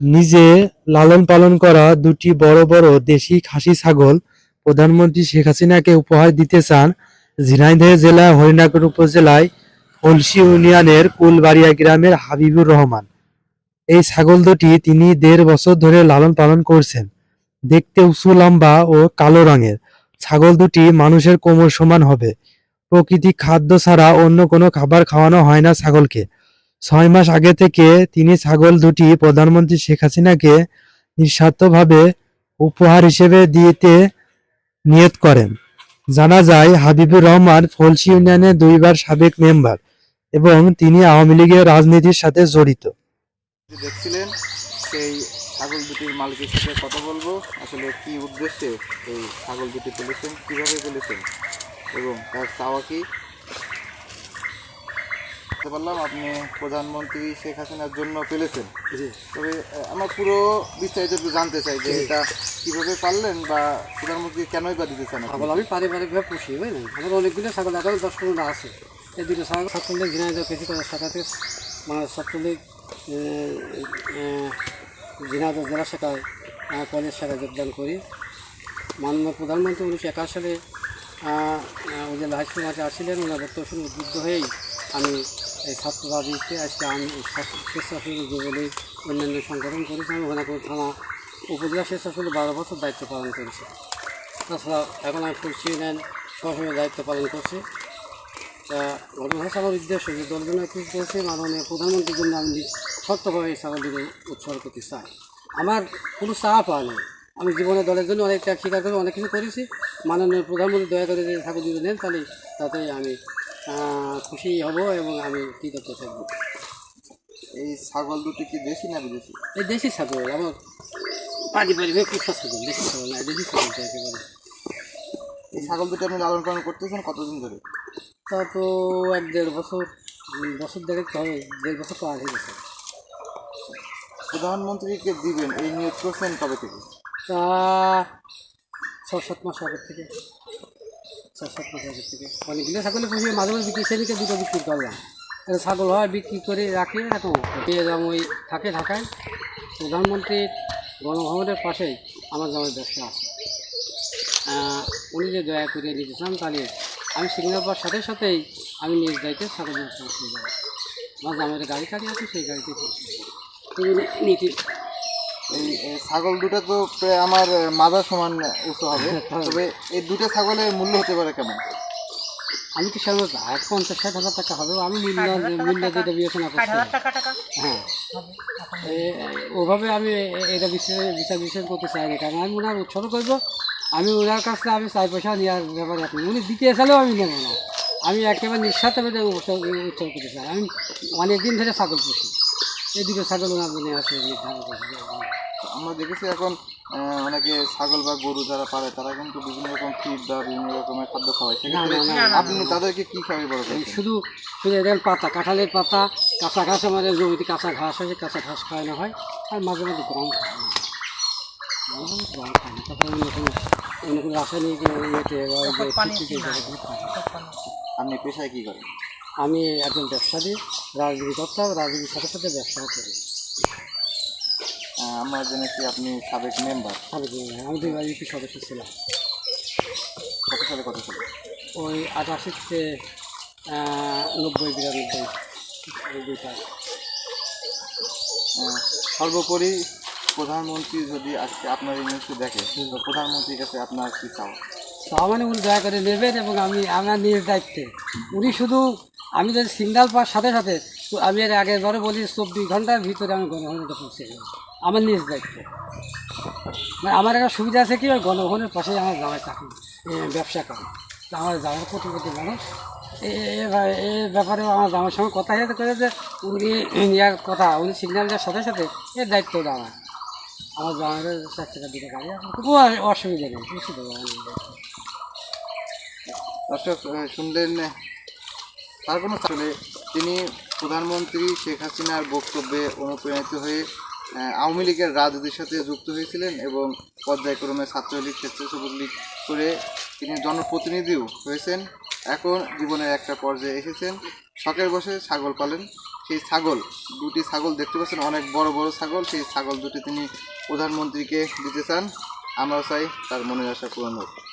নিজে লালন পালন করা দুটি বড় বড় দেশি খাসি ছাগল প্রধানমন্ত্রী শেখ হাসিনাকে উপহার দিতে চান ঝিনাইদহ জেলা হরিণাকুড় উপজেলায় ফলসি ইউনিয়নের কুলবাড়িয়া গ্রামের হাবিবুর রহমান। এই ছাগল দুটি তিনি দেড় বছর ধরে লালন পালন করছেন। দেখতে উঁচু, লম্বা ও কালো রঙের। ছাগল দুটি মানুষের কোমর সমান হবে। প্রকৃতিক খাদ্য ছাড়া অন্য কোনো খাবার খাওয়ানো হয় না ছাগলকে। ছয় মাস আগে থেকে তিনি ছাগল দুটি প্রধানমন্ত্রী শেখ হাসিনাকে নিঃস্বার্থভাবে উপহার হিসেবে দিতে নিয়ত করেন। জানা যায়, হাবিবুর রহমান ফলসি ইউনিয়নের দুইবার সাবেক মেম্বার এবং তিনি আওয়ামী লীগের রাজনীতির সাথে জড়িত। দেখছিলেন সেই ছাগল দুটির মালিকের সাথে কথা বলব। আসলে কি উদ্দেশ্যে এই ছাগল দুটি পেলেছেন কীভাবে পেলেছেন এবং তার চাওয়া কি? বুঝতে পারলাম আপনি প্রধানমন্ত্রী শেখ হাসিনার জন্য পেলেছেন তবে আমার পুরো বিস্তারিত একটু জানতে চাই যে এটা কীভাবে পারলেন বা প্রধানমন্ত্রী কেনই বা দিতে চান? ছাগল আমি পারিবারিকভাবে পুষি বুঝলেন? আমার অনেকগুলো ছাগল এখন দশ পনেরো আছে। এই দুটো ছাগল ছাত্রলীগ ঝিনাইদহ কৃষি করার শাখাতে মানে ছাত্রলীগ ঝিনাইদহ জেলা শাখায় কলেজ শাখায় যোগদান করি। মাননীয় প্রধানমন্ত্রী উনিশশো একাশ সালে ওই যে লাইসেন্স মাঠে আসছিলেন ওনার বক্তব্য শুনে উদ্বুদ্ধ হয়েই আমি এই ছাত্র আজকে আমি স্বেচ্ছাসেবী যুবলীগ অন্যান্য সংগঠন করেছি। আমি ওখানে থানা উপজেলা স্বেচ্ছাসেবী বারো বছর দায়িত্ব পালন করেছি। তাছাড়া এখন আমি ফুলসি ইউনিয়ন সহসভাবে দায়িত্ব পালন করছি। তা ঘটনা হচ্ছে আমার উদ্দেশ্য যে জন্য কিছু করছি মাননীয় প্রধানমন্ত্রীর জন্য আমি শক্তভাবে এই ছাগলটিকে উৎসর্গ করতে চাই। আমার কোনো চাওয়া পাওয়া নেই। আমি জীবনে দলের জন্য অনেক ত্যাগ স্বীকার করে, অনেক কিছু করেছি। মাননীয় প্রধানমন্ত্রী দয়া করে যদি ছাগল দুটো নেন, তাহলে তাতে আমি খুশি হব এবং আমি কৃতজ্ঞ থাকব। এই ছাগল দুটি কি দেশি না বিদেশি? এই দেশি ছাগল আমার পারিবারিক কুসা ছাগল দেশি ছাগল না দেশি ছাগলটা একেবারে। এই ছাগল দুটি আপনি লালন পালন করতেছেন কতদিন ধরে? তা তো এক দেড় বছর বছর দেড়েক তো হবে দেড় বছর তো আগে গেছে। প্রধানমন্ত্রীকে দিবেন এই নিয়োগ করছেন কবে থেকে? তা ছ সাত মাস আগের থেকে। ছ সাত থেকে। অনেকগুলো ছাগলে পুষিয়ে মাঝে মাঝে বিক্রি সেদিকে দুটো বিক্রি করলাম ছাগল হয়, বিক্রি করে রাখি এখন পেয়ে ওই, থাকে ঢাকায়। প্রধানমন্ত্রীর গণভবনের পাশেই আমার জামাই ব্যবসা আছে। উনি যে দয়া করে নিতে চান, তাহলে আমি সিগন্যাল পাওয়ার সাথে সাথেই আমি নিজ দায়িত্বে ছাগল পৌঁছে যাব আমার গাড়ি কাড়ি আছে, সেই গাড়িতে পৌঁছে নীতি এই এই ছাগল দুটো তো প্রায় আমার মাথা সমান উঁচু হবে। তবে এই দুটো ছাগলের মূল্য হতে পারে কেমন? আমি তো সেরকম এক পঞ্চাশ ষাট হাজার টাকা হবে। আমি মূল্য মূল্য যেটা বিবেচনা করছি। হ্যাঁ। ওভাবে আমি এটা বিচার বিচার বিচার করতে চাই না। কারণ আমি ওনার উৎসর্গ করব। আমি ওনার কাছ থেকে আমি চাই পয়সা নেওয়ার ব্যাপারে আপনি উনি দিতে এসালেও আমি নেব না। আমি একেবারে নিঃস্বার্থভাবে উৎসর্গ করতে চাই। আমি অনেক দিন ধরে ছাগল পুষি। এই দুটো ছাগল জন্য আছে। আমরা দেখেছি এখন অনেকে ছাগল বা গরু যারা পালে তারা কিন্তু বিভিন্ন রকম ফিড বা বিভিন্ন রকমের খাদ্য খাওয়ায়। আপনি তাদেরকে কি খাওয়াই বড় শুধু শুধু এদের পাতা কাঁঠালের পাতা কাঁচা ঘাস আমাদের জমিতে কাঁচা ঘাস আছে কাঁচা ঘাস খাওয়ানো হয় আর মাঝে মাঝে গরম খাওয়ানো হয়। খায় তারপরে অন্য কোনো অন্য কোনো রাসায়নিক ইয়েতে বা ওই যে কীটনাশক এগুলো খায়। না। আপনি পেশায় কি করেন? আমি একজন ব্যবসায়ী রাজনীতি করতাম রাজনীতির সাথে সাথে ব্যবসাও করি। আমরা জেনেছি আপনি সাবেক মেম্বার আমি আমি দুই ইউপি সদস্য ছিলাম। কত সালে কত সালে ওই আটাশিতে নব্বই বিরানব্বই দুইটা। আহ, সর্বোপরি প্রধানমন্ত্রী যদি আজকে আপনার এই নিউজটি দেখে প্রধানমন্ত্রীর কাছে আপনার কি চাওয়া? তার মানে উনি দয়া করে নেবেন এবং আমি আমার নিজ দায়িত্বে। উনি শুধু আমি যদি সিগনাল পাওয়ার সাথে সাথে আমি এর আগের বারে বলি, চব্বিশ ঘণ্টার ভিতরে আমি গণভবনে পৌঁছে যাব আমার নিজ দায়িত্ব। মানে আমার একটা সুবিধা আছে কি, ওই গণভবনের পাশে আমার জামাই চাকরি ব্যবসা করে। আমার জামাই কোটিপতি মানুষ, এ ব্যাপারে আমার জামার সঙ্গে কথা হয়েছে করে যে উনি ইয়ার কথা, উনি সিগন্যাল দেওয়ার সাথে সাথে এর দায়িত্বটা আমার আমার জামাইয়ের চার টাকা গাড়ি আছে কোনো অসুবিধা নেই দেবো আমার দর্শক শুনলেন তার কোনো আসলে তিনি প্রধানমন্ত্রী শেখ হাসিনার বক্তব্যে অনুপ্রাণিত হয়ে আওয়ামী লীগের রাজনীতির সাথে যুক্ত হয়েছিলেন এবং পর্যায়ক্রমে ছাত্রলীগ, স্বেচ্ছাসেবক লীগ করে তিনি জনপ্রতিনিধিও হয়েছেন। এখন জীবনের একটা পর্যায়ে এসেছেন। শখের বসে ছাগল পালেন। সেই ছাগল, দুটি ছাগল দেখতে পাচ্ছেন। অনেক বড় বড় ছাগল। সেই ছাগল দুটি তিনি প্রধানমন্ত্রীকে দিতে চান। আমরাও চাই তার মনের আশা পূরণ হোক।